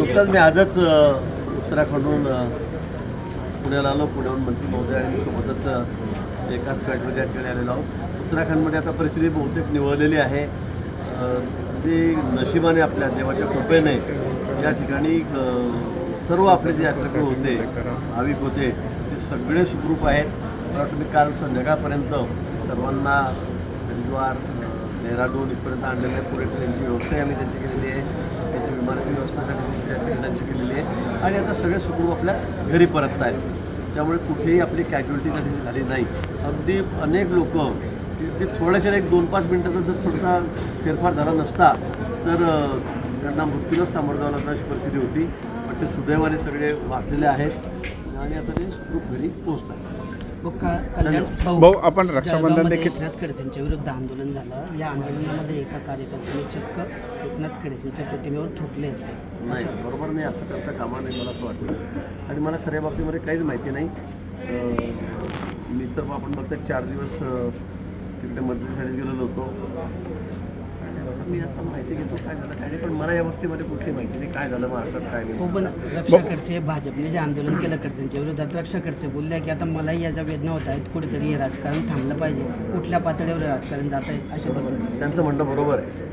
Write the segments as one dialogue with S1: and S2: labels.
S1: नुकताच मी आजच उत्तराखंडहून पुण्याला आलो. पुण्याहून मंत्री महोदय आणि सोबतच एकाच फ्लॅटमध्ये या ठिकाणी आलेलो आहोत. उत्तराखंडमध्ये आता परिस्थिती बहुतेक निवळलेली आहे. अ, अगदी नशिबाने आपल्या देवाच्या कृपेने या ठिकाणी सर्व आपले जे यात्रेकरू होते भाविक होते ते सगळे सुखरूप आहेत. मला वाटतं मी काल संध्याकाळपर्यंत सर्वांना हरिद्वार अ, डेहराडून इथपर्यंत आणलेले आहे. यांची व्यवस्थाही आम्ही त्यांची केलेली आहे. त्याच्या विमानाची व्यवस्था त्यांची त्या त्यांची केलेली आहे आणि आता सगळे सुखरूप आपल्या घरी परतत आहेत त्यामुळे कुठेही आपली कॅज्युअलिटी कधी झाली नाही. अगदी अनेक लोक ते थोड्याशा एक दोन पाच मिनटाचा जर थोडासा फेरफार झाला नसता तर त्यांना मृत्यूलाच सामोरं जावं लागणार अशी परिस्थिती होती. पण ते सुदैवाने सगळे वाचलेले आहेत. आणि आता ते सुखरूप घरी पोहोचतात.
S2: मग का- कल्याण
S3: भाऊ, आपण रक्षाबंधन देखील-
S2: एकनाथ खडसेंच्या विरुद्ध आंदोलन झालं. या आंदोलनामध्ये एका कार्यकर्त्याने चक्क एकनाथ खडसेंच्या प्रतिमेवर थुकले होते
S1: नाही बरोबर नाही. असं करता कामा नाही मला असं वाटतं. आणि मला खऱ्या बाबतीमध्ये काहीच माहिती नाही. मी तर आपण बघता चार दिवस तिकडे मंत्रिसाठी गेलेलो होतो. मी आता माहिती घेतो काय झालं काय नाही पण मला या बाबतीमध्ये कुठली माहिती नाही. काय झालं महाराष्ट्रात काय
S2: हो
S1: नाही
S2: पण रक्षा खडसे भाजपने जे आंदोलन केलं खडसेंच्या विरोधात रक्षा खडसे बोलल्या की आता मलाही याच्या वेदना होत आहेत कुठेतरी हे राजकारण थांबलं पाहिजे. कुठल्या पातळीवर हे राजकारण जात आहे अशा पद्धतीने.
S1: त्यांचं म्हणणं बरोबर आहे.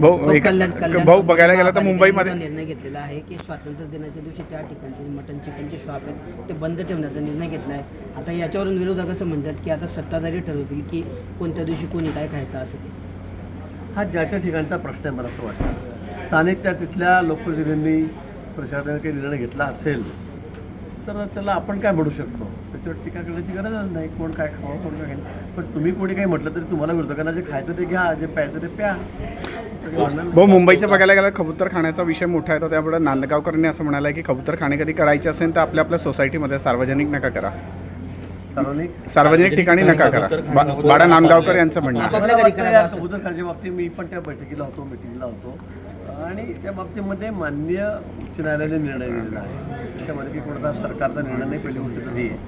S3: भाऊ एक-
S2: कल्याण कल्याण
S3: भाऊ बघायला गेला तर मुंबईमध्ये
S2: निर्णय घेतलेला आहे की स्वातंत्र्य दिनाच्या दिवशी त्या ठिकाणचे मटन चिकनचे शॉप आहेत ते बंद ठेवण्याचा निर्णय घेतला आहे. आता याच्यावरून विरोधक असं म्हणतात की आता सत्ताधारी ठरवतील की कोणत्या दिवशी कोणी काय खायचं असं ते.
S1: हा ज्याच्या ठिकाणचा प्रश्न आहे मला असं वाटतं. स्थानिक त्या तिथल्या लोकप्रतिनिधींनी प्रशासनाने काही निर्णय घेतला असेल तर त्याला आपण काय म्हणू शकतो? त्याच्यावर टीका करण्याची गरजच नाही. कोण काय खावं कोण काय खाईल. पण तुम्ही कोणी काही म्हटलं तरी तुम्हाला मिळतं कारण जे खायचं ते घ्या जे प्यायचं ते प्या.
S3: भाऊ मुंबईचं बघायला गेलं कबूतर खाण्याचा विषय मोठा आहे तर त्यामुळे नांदगावकरांनी असं म्हणाला की कबूतर खाणे कधी करायचे असेल तर आपल्या आपल्या सोसायटीमध्ये सार्वजनिक नका करा.
S1: सार्वजनिक
S3: सार्वजनिक ठिकाणी नका करा. बाळा नांदगावकर यांचं म्हणणं
S1: खाण्याच्या बाबतीत मी पण त्या बैठकीला होतो मिटिंगला होतो. आणि त्या बाबतीमध्ये माननीय उच्च न्यायालयाने निर्णय दिलेला आहे. त्याच्यामध्ये की कोणता सरकारचा निर्णय नाही पहिली गोष्ट तर ही आहे.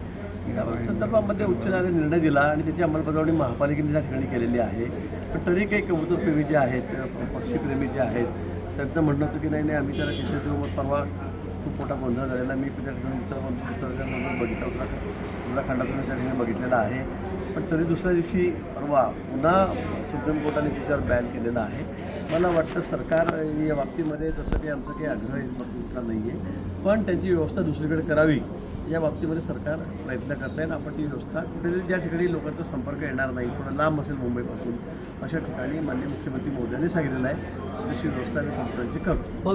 S1: त्या संदर्भामध्ये उच्च न्यायालयाने निर्णय दिला आणि त्याची अंमलबजावणी महापालिकेने त्या ठिकाणी केलेली आहे. पण तरी काही कबूतरप्रेमी जे आहेत पक्षीप्रेमी जे आहेत त्यांचं म्हणणं होतं की नाही नाही आम्ही त्याला केसेस परवा खूप मोठा गोंधळ झालेला. मी पण बघितला होता उत्तराखंडातून त्या ठिकाणी बघितलेला आहे. पण तरी दुसऱ्या दिवशी परवा पुन्हा सुप्रीम कोर्टाने त्याच्यावर बॅन केलेला आहे. मला वाटतं सरकार या बाबतीमध्ये तसं काही आमचं काही आग्रह कुठला नाही आहे पण त्यांची व्यवस्था दुसरीकडे करावी या बाबतीमध्ये सरकार प्रयत्न करत आहे आपण ती व्यवस्था कुठेतरी ज्या ठिकाणी लोकांचा संपर्क येणार नाही. थोडं लांब असेल मुंबईपासून. अशा ठिकाणी माननीय मुख्यमंत्री मोदयांनी सांगितलेलं आहे. तशी व्यवस्था आम्ही कम्प्युटरची करतो